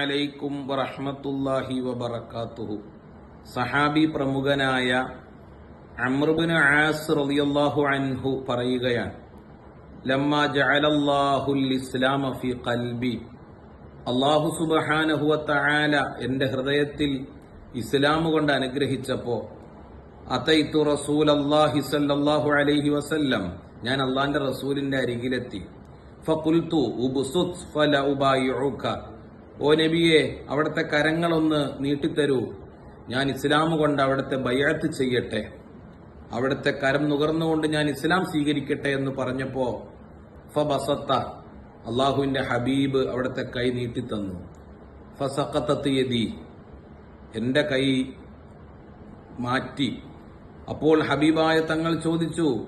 അലൈക്കും വറഹ്മത്തുള്ളാഹി വബറകാതുഹു. സഹാബി പ്രമുഖനായ അമ്രുബിന് ആസ് റളിയല്ലാഹു അൻഹു പറയുകയാണ് ലമ്മ ജഅലല്ലാഹുൽ ഇസ്ലാമ ഫി ഖൽബി. അള്ളാഹു സുബ്ഹാനഹു വതആല എന്റെ ഹൃദയത്തിൽ ഇസ്ലാം കൊണ്ട് അനുഗ്രഹിച്ചപ്പോൾ അതൈത്തു റസൂലല്ലാഹി സല്ലല്ലാഹു അലൈഹി വസല്ലം. ഞാൻ അള്ളാന്റെ റസൂലിന്റെ അരികിലെത്തി. ഫഖുൽതു ഉബ്സുത് ഫല ഉബായിഉക. ഓ നബിയെ അവിടുത്തെ കരങ്ങളൊന്ന് നീട്ടിത്തരൂ. ഞാൻ ഇസ്ലാം കൊണ്ട് അവിടുത്തെ ബയ്യത്ത് ചെയ്യട്ടെ. അവിടുത്തെ കരം നുകർന്നുകൊണ്ട് ഞാൻ ഇസ്ലാം സ്വീകരിക്കട്ടെ എന്ന് പറഞ്ഞപ്പോ ഫബസത്ത അള്ളാഹുവിന്റെ ഹബീബ് അവിടുത്തെ കൈ നീട്ടിത്തന്നു. ഫസഖത്തത്ത് യദി എന്റെ കൈ മാറ്റി. അപ്പോൾ ഹബീബായ തങ്ങൾ ചോദിച്ചു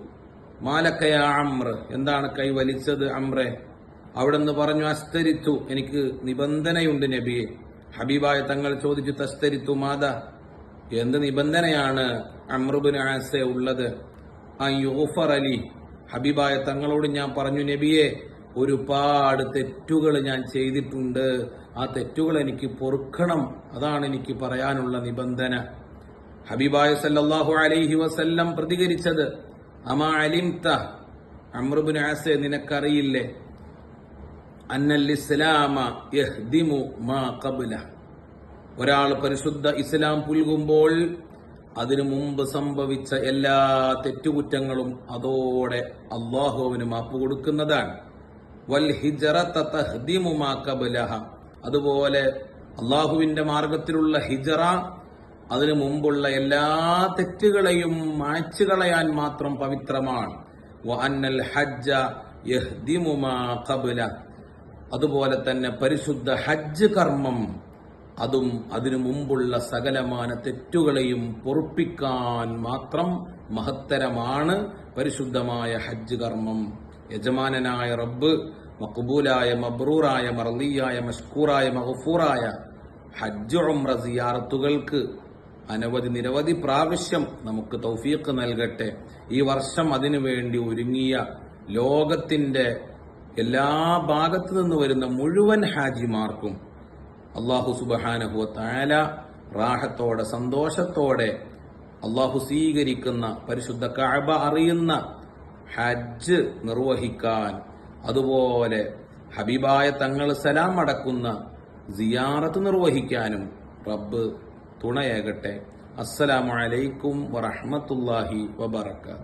മാലക്കയ അമ്ര? എന്താണ് കൈ വലിച്ചത് അമ്രെ? അവിടെന്ന് പറഞ്ഞു അസ്തരിത്തു. എനിക്ക് നിബന്ധനയുണ്ട് നബിയെ. ഹബീബായ തങ്ങൾ ചോദിച്ചു തസ്തരിത്തു മാത എന്ത് നിബന്ധനയാണ് അമ്രുബിന് ആസെ ഉള്ളത്? ആ യൂഫർ അലി ഹബീബായ തങ്ങളോട് ഞാൻ പറഞ്ഞു നബിയെ ഒരുപാട് തെറ്റുകൾ ഞാൻ ചെയ്തിട്ടുണ്ട്. ആ തെറ്റുകൾ എനിക്ക് പൊറുക്കണം. അതാണ് എനിക്ക് പറയാനുള്ള നിബന്ധന. ഹബീബായ സല്ലാഹു അലൈഹി വസല്ലം പ്രതികരിച്ചത് അമാ അലിംത അമ്രുബിൻ ആസെ നിനക്കറിയില്ലേ? അന്നൽ ഇസ്ലാമ യഹ്ദിമു മാ ഒരാൾ പരിശുദ്ധ ഇസ്ലാം പുൽകുമ്പോൾ അതിനു മുമ്പ് സംഭവിച്ച എല്ലാ തെറ്റുകുറ്റങ്ങളും അതോടെ അള്ളാഹുവിന് മാപ്പ് കൊടുക്കുന്നതാണ്. വൽ മാ അതുപോലെ അള്ളാഹുവിന്റെ മാർഗത്തിലുള്ള ഹിജറ അതിനു മുമ്പുള്ള എല്ലാ തെറ്റുകളെയും മായ്ച്ചു കളയാൻ മാത്രം പവിത്രമാണ്. ഹജ്ജ യഹ്ദിമു മാ അതുപോലെ തന്നെ പരിശുദ്ധ ഹജ്ജ് കർമ്മം അതും അതിനു മുമ്പുള്ള സകലമാന തെറ്റുകളെയും പൊറുപ്പിക്കാൻ മാത്രം മഹത്തരമാണ് പരിശുദ്ധമായ ഹജ്ജ് കർമ്മം. യജമാനനായ റബ്ബ് മക്ബൂലായ മബ്രൂറായ മർലിയായ മഷ്കൂറായ മഹഫൂറായ ഹജ്ജ് ഉംറ സിയാറത്തുകൾക്ക് അനവധി നിരവധി പ്രാവശ്യം നമുക്ക് തൗഫീഖ് നൽകട്ടെ. ഈ വർഷം അതിനുവേണ്ടി ഒരുങ്ങിയ ലോകത്തിന്റെ എല്ലാ ഭാഗത്തു നിന്ന് വരുന്ന മുഴുവൻ ഹാജിമാർക്കും അള്ളാഹു സുബഹാനഹുവ താല റാഹത്തോടെ സന്തോഷത്തോടെ അള്ളാഹു സ്വീകരിക്കുന്ന പരിശുദ്ധ കഅബ അറിയുന്ന ഹജ്ജ് നിർവഹിക്കാൻ അതുപോലെ ഹബീബായ തങ്ങൾ സലാം അടക്കുന്ന സിയാറത്ത് നിർവഹിക്കാനും റബ്ബ് തുണയേകട്ടെ. അസ്സലാമലൈക്കും വറഹമത്തല്ലാഹി വബറകാത്ത്